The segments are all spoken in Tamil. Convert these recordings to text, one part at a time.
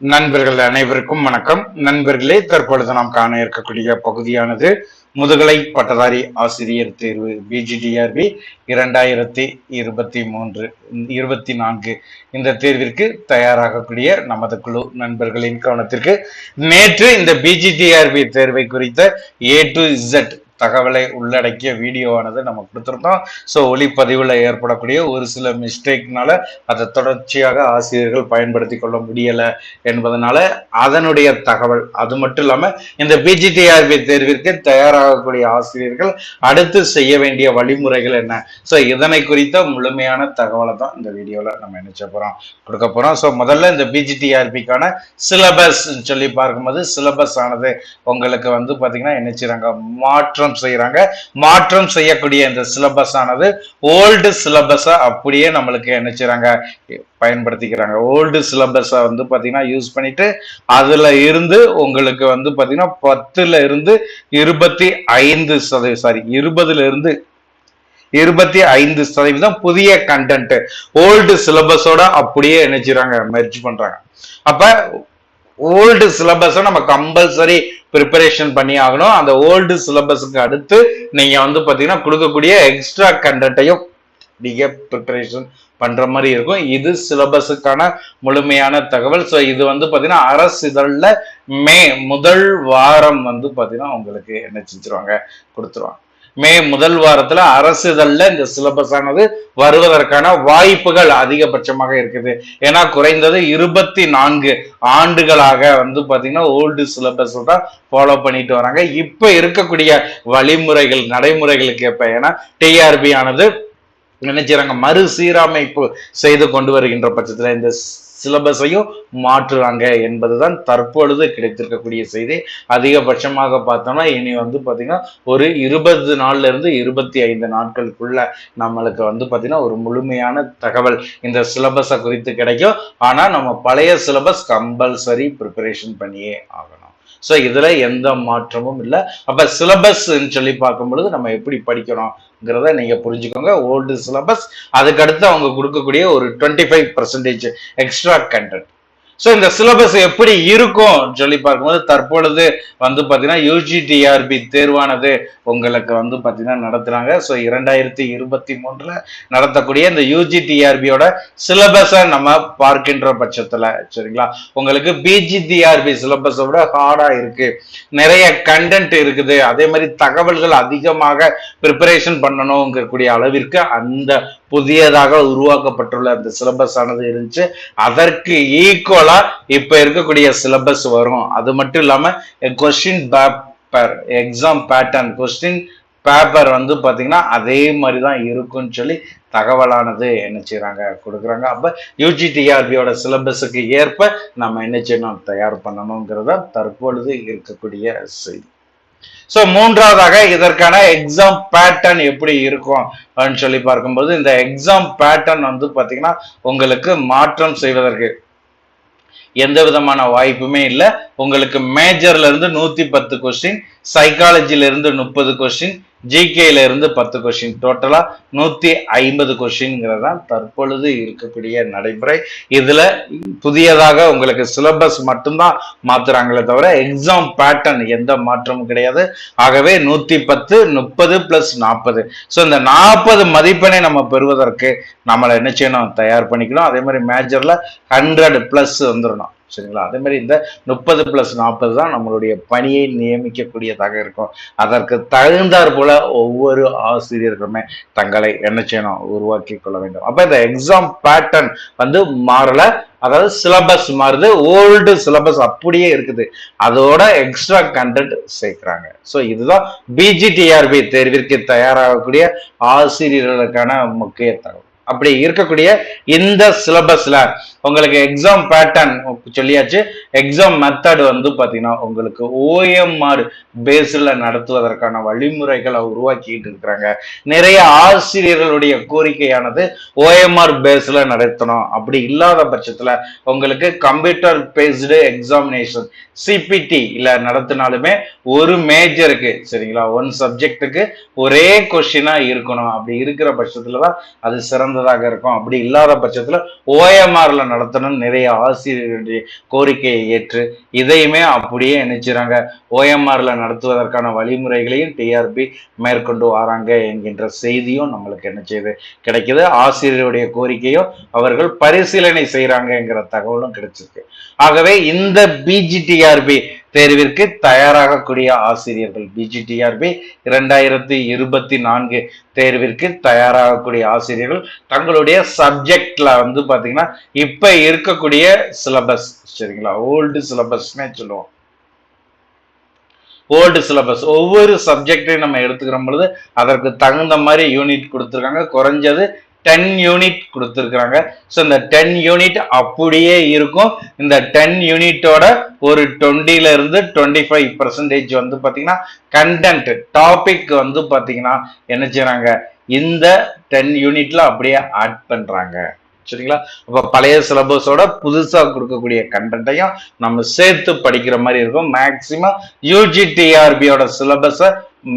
நண்பர்கள் அனைவருக்கும் வணக்கம். நண்பர்களே தற்பொழுது நாம் காண இருக்கக்கூடிய பகுதியானது முதுகலை பட்டதாரி ஆசிரியர் தேர்வு பிஜிடிஆர்பி இரண்டாயிரத்தி இருபத்தி மூன்று இருபத்தி நான்கு. இந்த தேர்விற்கு தயாராகக்கூடிய நமது குழு நண்பர்களின் கவனத்திற்கு நேற்று இந்த பிஜிடிஆர்பி தேர்வை குறித்த ஏ டு இசட் தகவலை உள்ளடக்கிய வீடியோவானது நம்ம கொடுத்துருந்தோம். ஸோ ஒளிப்பதிவில் ஏற்படக்கூடிய ஒரு சில மிஸ்டேக்னால அதை தொடர்ச்சியாக ஆசிரியர்கள் பயன்படுத்தி கொள்ள முடியலை என்பதனால அதனுடைய தகவல் அது மட்டும் இல்லாமல் இந்த பிஜிடிஆர்பி தேர்விற்கு தயாராகக்கூடிய ஆசிரியர்கள் அடுத்து செய்ய வேண்டிய வழிமுறைகள் என்ன? ஸோ இதனை குறித்த முழுமையான தகவலை தான் இந்த வீடியோவில் நம்ம நினைச்ச போகிறோம் கொடுக்க போகிறோம் ஸோ முதல்ல இந்த பிஜிடிஆர்பிக்கான சிலபஸ் சொல்லி பார்க்கும்போது சிலபஸ் ஆனது உங்களுக்கு வந்து பார்த்தீங்கன்னா என்ன செய்கிறாங்க மாற்றம் செய்கிறாங்க மாற்றம் செய்யக்கூடிய இந்த சிலபஸ் ஆனது ஓல்டு சிலபஸை அப்படியே நம்மளுக்கு என்ன பயன்படுத்திக்கிறாங்க. ஓல்டு சிலபஸை வந்து பார்த்தீங்கன்னா யூஸ் பண்ணிட்டு அதுல இருந்து உங்களுக்கு வந்து பார்த்தீங்கன்னா பத்துல இருந்து இருபத்தி ஐந்து சதவீதம் சாரி இருபதுல இருந்து இருபத்தி ஐந்து சதவீதம் புதிய கண்டென்ட் ஓல்டு சிலபஸோட அப்படியே நினைச்சுறாங்க மெர்ஜ் பண்றாங்க. அப்ப ஓல்டு சிலபஸை நம்ம கம்பல்சரி ப்ரிப்பரேஷன் பண்ணி ஆகணும். அந்த ஓல்டு சிலபஸுக்கு அடுத்து நீங்கள் வந்து பார்த்தீங்கன்னா கொடுக்கக்கூடிய எக்ஸ்ட்ரா கண்டென்ட்டையும் நீங்கள் ப்ரிப்பரேஷன் பண்ணுற மாதிரி இருக்கும். இது சிலபஸுக்கான முழுமையான தகவல். ஸோ இது வந்து பார்த்தீங்கன்னா அரசு இதழில் மே முதல் வாரம் வந்து பார்த்தீங்கன்னா உங்களுக்கு என்ன செஞ்சிருவாங்க? கொடுத்துருவாங்க. மே முதல் வாரத்துல அரசு இந்த சிலபஸ் ஆனது வருவதற்கான வாய்ப்புகள் அதிகபட்சமாக இருக்குது. ஏன்னா குறைந்தது இருபத்தி நான்கு ஆண்டுகளாக வந்து பாத்தீங்கன்னா ஓல்டு சிலபஸ் தான் ஃபாலோ பண்ணிட்டு வராங்க. இப்ப இருக்கக்கூடிய வழிமுறைகள் நடைமுறைகளுக்கு ஏற்ப ஏன்னா டிஆர்பி ஆனது நினைச்சாங்க மறுசீரமைப்பு செய்து கொண்டு வருகின்ற பட்சத்துல இந்த சிலபஸையும் மாற்றுறாங்க என்பதுதான் தற்பொழுது கிடைத்திருக்கக்கூடிய செய்தி. அதிகபட்சமாக பார்த்தோம்னா இனி வந்து பார்த்தீங்கன்னா ஒரு இருபது நாள்ல இருந்து இருபத்தி ஐந்து நாட்களுக்குள்ள நம்மளுக்கு வந்து பார்த்தீங்கன்னா ஒரு முழுமையான தகவல் இந்த சிலபஸை குறித்து கிடைக்கும். ஆனால் நம்ம பழைய சிலபஸ் கம்பல்சரி ப்ரிப்பரேஷன் பண்ணியே ஆகணும். ஸோ இதுல எந்த மாற்றமும் இல்லை. அப்ப சிலபஸ்ன்னு சொல்லி பார்க்கும் பொழுது நம்ம எப்படி படிக்கிறோம்ங்கிறத நீங்க புரிஞ்சுக்கோங்க. ஓல்டு சிலபஸ் அதுக்கடுத்து அவங்க கொடுக்கக்கூடிய ஒரு twenty five percentage extra content so இந்த சிலபஸ் எப்படி இருக்கும்? சொல்லி பார்க்கும்போது தற்பொழுது வந்து பார்த்தீங்கன்னா யூஜிடிஆர்பி தேர்வானது உங்களுக்கு வந்து பார்த்தீங்கன்னா நடத்துகிறாங்க ஸோ இரண்டாயிரத்தி இருபத்தி மூன்றில் நடத்தக்கூடிய இந்த யூஜிடிஆர்பியோட சிலபஸை நம்ம பார்க்கின்ற பட்சத்தில் சரிங்களா? உங்களுக்கு பிஜிடிஆர்பி சிலபஸை விட ஹார்டாக இருக்குது நிறைய கண்டென்ட் இருக்குது. அதே மாதிரி தகவல்கள் அதிகமாக ப்ரிப்பரேஷன் பண்ணணுங்கக்கூடிய அளவிற்கு அந்த புதியதாக உருவாக்கப்பட்டுள்ள அந்த சிலபஸ் ஆனது இருந்துச்சு. அதற்கு ஈக்குவல் இப்ப இருக்கக்கூடிய சிலபஸ் வரும். அது மட்டும் இல்லாம question paper exam pattern question paper வந்து பாத்தீங்கன்னா அதே மாதிரி தான் இருக்கும்னு சொல்லி தகவலானது என்ன செய்கிறாங்க கொடுக்குறாங்க. அப்போ யூஜிடிஆர்பியோட சிலபஸுக்கு ஏற்ப நம்ம என்ன செய்யணும் தயார் பண்ணணுங்கிறத தற்பொழுது இருக்கக்கூடிய செய்தி. ஸோ மூன்றாவதாக இதற்கான எக்ஸாம் பேட்டர்ன் எப்படி இருக்கும் அப்படின்னு சொல்லி பார்க்கும்போது இந்த எக்ஸாம் பேட்டர்ன் வந்து பார்த்தீங்கன்னா உங்களுக்கு மாற்றம் செய்வதற்கு எந்த விதமான வாய்ப்புமே இல்லை. உங்களுக்கு மேஜர்ல இருந்து நூத்தி பத்து கொஸ்டின் சைக்காலஜில இருந்து முப்பது கொஸ்டின் ஜிகேல இருந்து பத்து கொஸ்டின் டோட்டலா நூத்தி ஐம்பது கொஸ்டின்ங்கிறது தான் தற்பொழுது இருக்கக்கூடிய நடைமுறை. இதுல புதியதாக உங்களுக்கு சிலபஸ் மட்டும்தான் மாத்துறாங்களே தவிர எக்ஸாம் பேட்டர்ன் எந்த மாற்றமும் கிடையாது. ஆகவே நூத்தி பத்து முப்பது பிளஸ் நாற்பது ஸோ இந்த நாற்பது மதிப்பெண்ணை நம்ம பெறுவதற்கு நம்மளை என்ன செய்யணும்? தயார் பண்ணிக்கணும். அதே மாதிரி மேஜர்ல ஹண்ட்ரட் பிளஸ் வந்துடணும். சரிங்களா? அதே மாதிரி இந்த முப்பது பிளஸ் நாற்பது தான் நம்மளுடைய பணியை நியமிக்கக்கூடியதாக இருக்கும். அதற்கு தகுந்தாற் போல ஒவ்வொரு ஆசிரியர்களுமே தங்களை என்ன செய்யணும்? உருவாக்கி கொள்ள வேண்டும். அப்ப இந்த எக்ஸாம் பேட்டர்ன் வந்து மாறல. அதாவது சிலபஸ் மாறுது. ஓல்டு சிலபஸ் அப்படியே இருக்குது. அதோட எக்ஸ்ட்ரா கண்டென்ட் சேர்க்கிறாங்க. ஸோ இதுதான் பிஜிடிஆர்பி தேர்விற்கு தயாராகக்கூடிய ஆசிரியர்களுக்கான முக்கிய தகவல். அப்படி இருக்கக்கூடிய இந்த சிலபஸ்ல உங்களுக்கு எக்ஸாம் பேட்டர்ன் சொல்லியாச்சு. எக்ஸாம் மெத்தட் வந்து பார்த்தீங்கன்னா உங்களுக்கு ஓஎம்ஆர் பேஸில் நடத்துவதற்கான வழிமுறைகளை உருவாக்கிட்டு இருக்கிறாங்க. நிறைய ஆசிரியர்களுடைய கோரிக்கையானது ஓஎம்ஆர் பேஸில் நடத்தணும். அப்படி இல்லாத பட்சத்தில் உங்களுக்கு கம்ப்யூட்டர் பேஸ்டு எக்ஸாமினேஷன் சிபிடி இல்லை நடத்தினாலுமே ஒரு மேஜருக்கு சரிங்களா? ஒன் சப்ஜெக்ட்டுக்கு ஒரே கொஷினாக இருக்கணும். அப்படி இருக்கிற பட்சத்தில் தான் அது சிறந்த சார்ந்ததாக இருக்கும். அப்படி இல்லாத பட்சத்துல ஓஎம்ஆர்ல நடத்தணும் நிறைய ஆசிரியர்களுடைய கோரிக்கையை ஏற்று இதையுமே அப்படியே நினைச்சுறாங்க ஓஎம்ஆர்ல நடத்துவதற்கான வழிமுறைகளையும் டிஆர்பி மேற்கொண்டு வராங்க என்கின்ற செய்தியும் நம்மளுக்கு என்ன செய்யுது கிடைக்குது. ஆசிரியருடைய கோரிக்கையும் அவர்கள் பரிசீலனை செய்யறாங்கங்கிற தகவலும் கிடைச்சிருக்கு. ஆகவே இந்த பிஜிடிஆர்பி தேர்விற்கு தயாராகக்கூடிய ஆசிரியர்கள். பிஜிடிஆர்பி இரண்டாயிரத்தி இருபத்தி நான்கு தேர்விற்கு தயாராகக்கூடிய ஆசிரியர்கள். தங்களுடைய சப்ஜெக்ட்ல வந்து பாத்தீங்கன்னா இப்ப இருக்கக்கூடிய சிலபஸ் சரிங்களா? ஓல்டு சிலபஸ்னே சொல்லுவோம். ஓல்டு சிலபஸ் ஒவ்வொரு சப்ஜெக்டையும் நம்ம எடுத்துக்கிற பொழுது அதற்கு தகுந்த மாதிரி யூனிட் கொடுத்துருக்காங்க. குறைஞ்சது டென் யூனிட் கொடுத்துருக்குறாங்க. ஸோ இந்த டென் யூனிட் அப்படியே இருக்கும். இந்த டென் யூனிட்டோட ஒரு டுவெண்ட்டில இருந்து டுவெண்ட்டி ஃபைவ் பர்சன்டேஜ் வந்து பார்த்தீங்கன்னா கண்டென்ட் டாபிக் வந்து பார்த்தீங்கன்னா என்ன செய்யறாங்க இந்த டென் யூனிட்ல அப்படியே ஆட் பண்றாங்க. சரிங்களா? அப்போ பழைய சிலபஸோட புதுசாக கொடுக்கக்கூடிய கண்டென்ட்டையும் நம்ம சேர்த்து படிக்கிற மாதிரி இருக்கும். மேக்சிமம் யூஜிடிஆர்பியோட சிலபஸை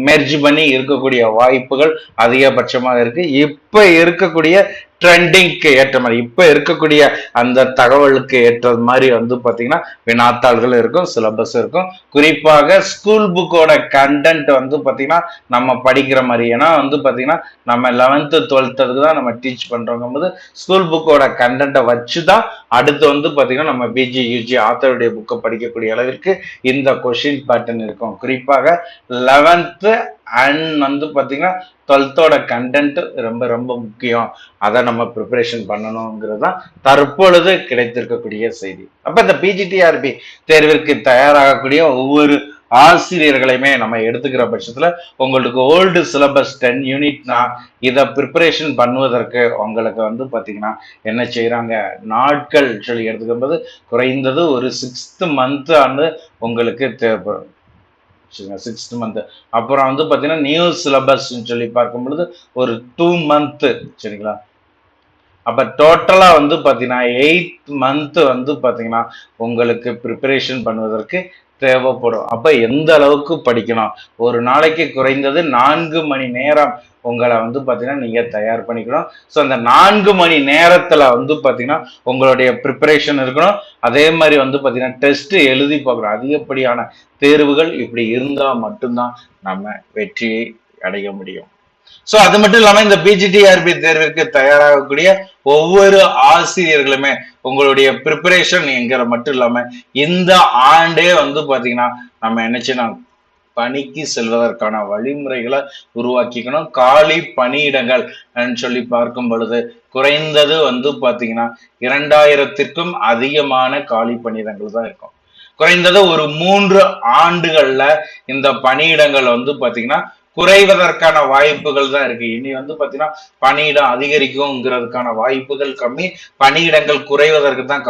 மெர்ஜ் பண்ணி இருக்கக்கூடிய வாய்ப்புகள் அதிகபட்சமாக இருக்கு. இப்ப இருக்கக்கூடிய ட்ரெண்டிங்க்கு ஏற்ற மாதிரி. இப்போ இருக்கக்கூடிய அந்த தகவலுக்கு ஏற்ற மாதிரி வந்து பார்த்தீங்கன்னா வினாத்தாள்கள் இருக்கும் சிலபஸ் இருக்கும். குறிப்பாக ஸ்கூல் புக்கோட கண்டென்ட் வந்து பார்த்தீங்கன்னா நம்ம படிக்கிற மாதிரி. ஏன்னா வந்து பார்த்தீங்கன்னா நம்ம லெவன்த்து டுவெல்த்துக்கு தான் நம்ம டீச் பண்ணுறோங்கும் போது ஸ்கூல் புக்கோட கண்டென்ட்டை வச்சு தான் அடுத்து வந்து பார்த்தீங்கன்னா நம்ம பிஜி யூஜி ஆத்தருடைய புக்கை படிக்கக்கூடிய அளவிற்கு இந்த கொஷின் பேட்டர்ன் இருக்கும். குறிப்பாக லெவன்த்து அண்ட் வந்து பார்த்தீங்கன்னா டுவெல்த்தோட கண்டென்ட் ரொம்ப ரொம்ப முக்கியம். அதை நம்ம ப்ரிப்பரேஷன் பண்ணணுங்கிறது தான் தற்பொழுது கிடைத்திருக்கக்கூடிய செய்தி. அப்போ இந்த பிஜிடிஆர்பி தேர்விற்கு தயாராகக்கூடிய ஒவ்வொரு ஆசிரியர்களையுமே நம்ம எடுத்துக்கிற பட்சத்தில் உங்களுக்கு ஓல்டு சிலபஸ் டென் யூனிட்னா இதை ப்ரிப்பரேஷன் பண்ணுவதற்கு உங்களுக்கு வந்து பார்த்தீங்கன்னா என்ன செய்கிறாங்க நாட்கள் சொல்லி எடுத்துக்கும் போது குறைந்தது ஒரு சிக்ஸ்த் மந்த் ஆண்டு உங்களுக்கு தேவைப்படும். சிக்ஸ்த் மந்த்து அப்புறம் வந்து பார்த்தீங்கன்னா நியூ சிலபஸ்ன்னு சொல்லி பார்க்கும் பொழுது ஒரு டூ மந்த்து சரிங்களா? அப்போ டோட்டலாக வந்து பார்த்தீங்கன்னா எயிட் மந்த் வந்து பார்த்தீங்கன்னா உங்களுக்கு ப்ரிப்பரேஷன் பண்ணுவதற்கு தேவைப்படும். அப்போ எந்த அளவுக்கு படிக்கணும்? ஒரு நாளைக்கு குறைந்தது நான்கு மணி நேரம் உங்களை வந்து பார்த்தீங்கன்னா நீங்கள் தயார் பண்ணிக்கணும். ஸோ அந்த நான்கு மணி நேரத்தில் வந்து பார்த்தீங்கன்னா உங்களுடைய ப்ரிப்பரேஷன் இருக்கணும். அதே மாதிரி வந்து பார்த்தீங்கன்னா டெஸ்ட் எழுதி பார்க்கணும். அதிகப்படியான தேர்வுகள் இப்படி இருந்தால் மட்டும்தான் நம்ம வெற்றியை அடைய முடியும். ஸோ அது மட்டும் இல்லாமல் இந்த பிஜிடிஆர்பி தேர்விற்கு தயாராகக்கூடிய ஒவ்வொரு ஆசிரியர்களுமே உங்களுடைய ப்ரிப்பரேஷன் என்கிற மட்டும் இல்லாமல் இந்த ஆண்டே வந்து பார்த்தீங்கன்னா நம்ம என்ன செய்யணும்? பணிக்கு செல்வதற்கான வழிமுறைகளை உருவாக்கிக்கணும். காலி பணியிடங்கள் சொல்லி பார்க்கும் பொழுது குறைந்தது வந்து பாத்தீங்கன்னா இரண்டாயிரத்திற்கும் அதிகமான காலி பணியிடங்கள் தான் இருக்கும். குறைந்தது ஒரு மூன்று ஆண்டுகள்ல இந்த பணியிடங்கள் வந்து பாத்தீங்கன்னா குறைவதற்கான வாய்ப்புகள் தான் இருக்கு. இனி வந்து பாத்தீங்கன்னா பணியிடம் அதிகரிக்கும்ங்கிறதுக்கான வாய்ப்புகள் கம்மி. பணியிடங்கள் குறைவதற்கு தான்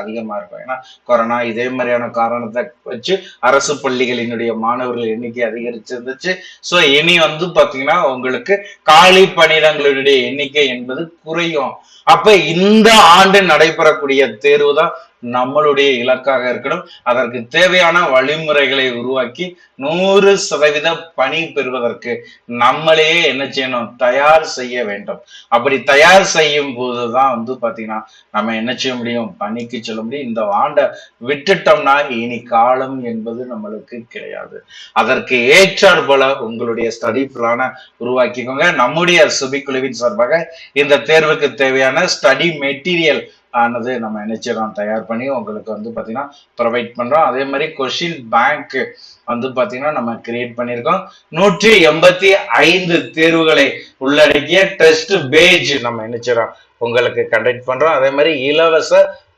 அதிகமா இருக்கும். ஏன்னா கொரோனா இதே மாதிரியான காரணத்தை வச்சு அரசு பள்ளிகளினுடைய மாணவர்கள் எண்ணிக்கை அதிகரிச்சிருந்துச்சு. ஸோ இனி வந்து பாத்தீங்கன்னா உங்களுக்கு காலி பணியிடங்களுடைய எண்ணிக்கை என்பது குறையும். அப்ப இந்த ஆண்டு நடைபெறக்கூடிய தேர்வு தான் நம்மளுடைய இலக்காக இருக்கணும். அதற்கு தேவையான வழிமுறைகளை உருவாக்கி நூறு சதவீத பணி பெறுவதற்கு நம்மளையே என்ன செய்யணும்? தயார் செய்ய வேண்டும். அப்படி தயார் செய்யும் போதுதான் வந்து பாத்தீங்கன்னா நம்ம என்ன செய்ய முடியும்? பணிக்கு செல்ல முடியும். இந்த ஆண்டை விட்டுட்டோம்னா இனி காலம் என்பது நம்மளுக்கு கிடையாது. அதற்கு ஏற்றார் போல உங்களுடைய ஸ்டடி பிளான உருவாக்கிக்கோங்க. நம்முடைய சுபிக்குழுவின் சார்பாக இந்த தேர்வுக்கு தேவையான ஸ்டடி மெட்டீரியல் ஆனது நம்ம நினைச்சிடறோம் தயார் பண்ணி உங்களுக்கு வந்து பார்த்தீங்கன்னா ப்ரொவைட் பண்ணுறோம் அதே மாதிரி கொஷின் பேங்க் வந்து பார்த்தீங்கன்னா நம்ம கிரியேட் பண்ணியிருக்கோம். நூற்றி எண்பத்தி ஐந்து தேர்வுகளை உள்ளடக்கிய டெஸ்ட் பேஜ் நம்ம நினைச்சிடறோம் உங்களுக்கு கண்டக்ட் பண்ணுறோம் அதே மாதிரி இலவச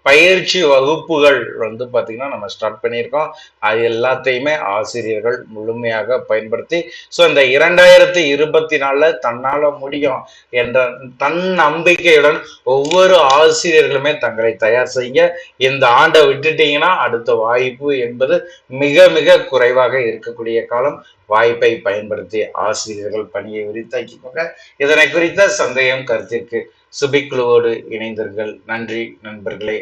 பயிற்சி வகுப்புகள் வந்து பார்த்தீங்கன்னா நம்ம ஸ்டார்ட் பண்ணியிருக்கோம். அது எல்லாத்தையுமே ஆசிரியர்கள் முழுமையாக பயன்படுத்தி ஸோ இந்த இரண்டாயிரத்தி இருபத்தி நாலில் தன்னால் முடியும் என்ற தன் நம்பிக்கையுடன் ஒவ்வொரு ஆசிரியர்களுமே தங்களை தயார் செய்ய இந்த ஆண்டை விட்டுட்டீங்கன்னா அடுத்த வாய்ப்பு என்பது மிக மிக குறைவாக இருக்கக்கூடிய காலம். வாய்ப்பை பயன்படுத்தி ஆசிரியர்கள் பணியை விரித்தாக்கிக்கோங்க. இதனை குறித்த சந்தேகம் கருத்திற்கு சுபிக்குழுவோடு இணைந்தீர்கள். நன்றி நண்பர்களே.